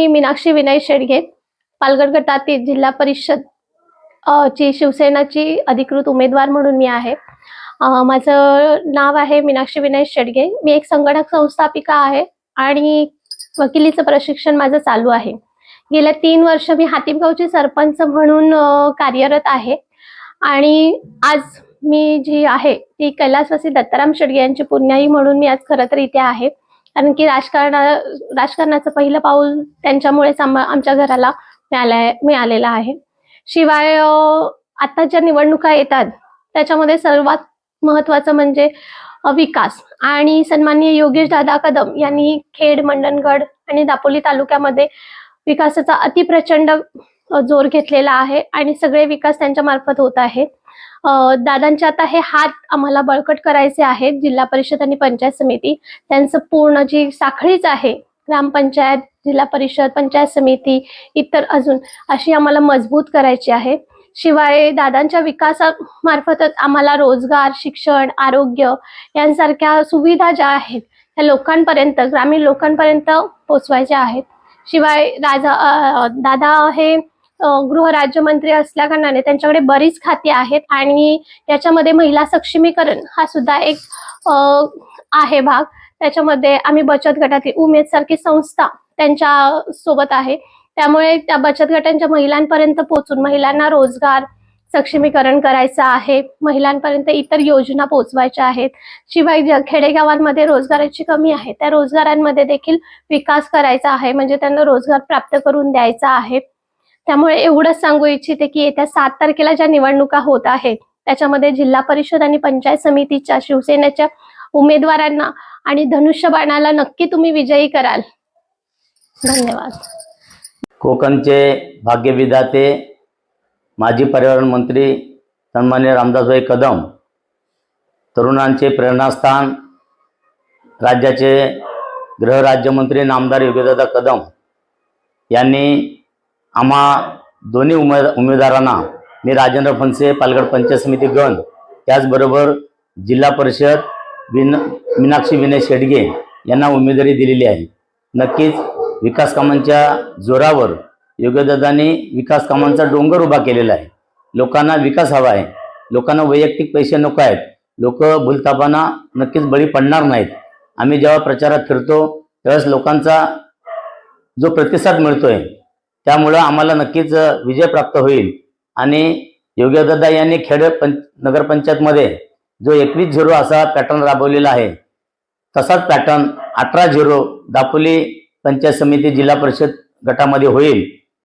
मी मीनाक्षी विनय शेडगे पालघर गटातील जिल्हा परिषद ची शिवसेनाची अधिकृत उमेदवार म्हणून मी आहे. माझं नाव आहे मीनाक्षी विनय शेडगे. मी एक संगणक संस्थापिका आहे आणि वकिलीचं प्रशिक्षण माझं चालू आहे. गेल्या तीन वर्ष मी हातीमगावची सरपंच म्हणून कार्यरत आहे. आणि आज मी जी आहे ती कैलासवासी दत्ताराम शेडगे यांची पुण्याई म्हणून मी आज खरं तर इथे आहे. कारण की राजकारणा राजकारणाचं पहिलं पाऊल त्यांच्यामुळेच आमच्या घराला मिळालंय मिळालेलं आहे. शिवाय आता ज्या निवडणुका येतात त्याच्यामध्ये सर्वात महत्वाचं म्हणजे विकास. आणि सन्माननीय योगेश दादा कदम यांनी खेड मंडणगड आणि दापोली तालुक्यामध्ये विकासाचा अतिप्रचंड जोर घेतलेला आहे आणि सगळे विकास त्यांच्या मार्फत होत आहेत. दादांचे आता हे हात आम्हाला बळकट करायचे आहेत. जिल्हा परिषद आणि पंचायत समिती. त्यांचं पूर्ण जी साखळीच आहे ग्रामपंचायत जिल्हा परिषद पंचायत समिती इतर अजून अशी आम्हाला मजबूत करायची आहे. शिवाय दादांच्या विकासामार्फतच आम्हाला रोजगार शिक्षण आरोग्य यांसारख्या सुविधा ज्या आहेत त्या लोकांपर्यंत ग्रामीण लोकांपर्यंत पोचवायच्या आहेत. शिवाय राजा दादा हे गृहराज्यमंत्री असल्या कारणाने त्यांच्याकडे बरीच खाती आहेत आणि याच्यामध्ये महिला सक्षमीकरण हा सुद्धा एक आहे भाग. त्याच्यामध्ये आम्ही बचत गटातील उमेद सारखी संस्था त्यांच्यासोबत आहे. त्यामुळे त्या बचत गटांच्या महिलांपर्यंत पोहोचून महिलांना रोजगार सक्षमीकरण करायचं आहे. महिलांपर्यंत इतर योजना पोहोचवायच्या आहेत. शिवाय खेडेगावांमध्ये रोजगाराची कमी आहे त्या रोजगारांमध्ये देखील विकास करायचा आहे. म्हणजे त्यांना रोजगार प्राप्त करून द्यायचा आहे. त्यामुळे एवढंच सांगू इच्छिते की येत्या सात तारखेला ज्या निवडणुका होत आहेत त्याच्यामध्ये जिल्हा परिषद आणि पंचायत समितीच्या शिवसेनेच्या उमेदवारांना आणि धनुष्यबाणाला नक्की तुम्ही विजयी कराल. धन्यवाद. कोकणचे भाग्यविधाते माजी पर्यावरण मंत्री सन्मान्य रामदासभाई कदम तरुणांचे प्रेरणास्थान राज्याचे गृहराज्यमंत्री नामदार योगदादा कदम यांनी आम्हा दोन्ही उमेद उमेदवारांना मी राजेंद्र फणसे पालघर पंचायत समिती गण त्याचबरोबर जिल्हा परिषद विन मीनाक्षी विनय शेडगे यांना उमेदवारी दिलेली आहे. नक्कीच विकास कामांच्या जोरावर योगदादांनी विकास कामांचा डोंगर उभा केलेला आहे. लोकांना विकास हवा आहे. लोकांना वैयक्तिक पैसे नको आहेत. लोक भूलतापांना नक्कीच बळी पडणार नाहीत. आम्ही जेव्हा प्रचारात फिरतो त्यावेळेस लोकांचा जो प्रतिसाद मिळतोय त्यामुळं आम्हाला नक्कीच विजय प्राप्त होईल. आणि योगदादा यांनी खेड पं नगरपंचायतमध्ये जो एकवीस झिरो असा पॅटर्न राबवलेला आहे तसाच पॅटर्न अठरा झिरो दापोली पंचायत समिती जिल्हा परिषद गटामध्ये होईल.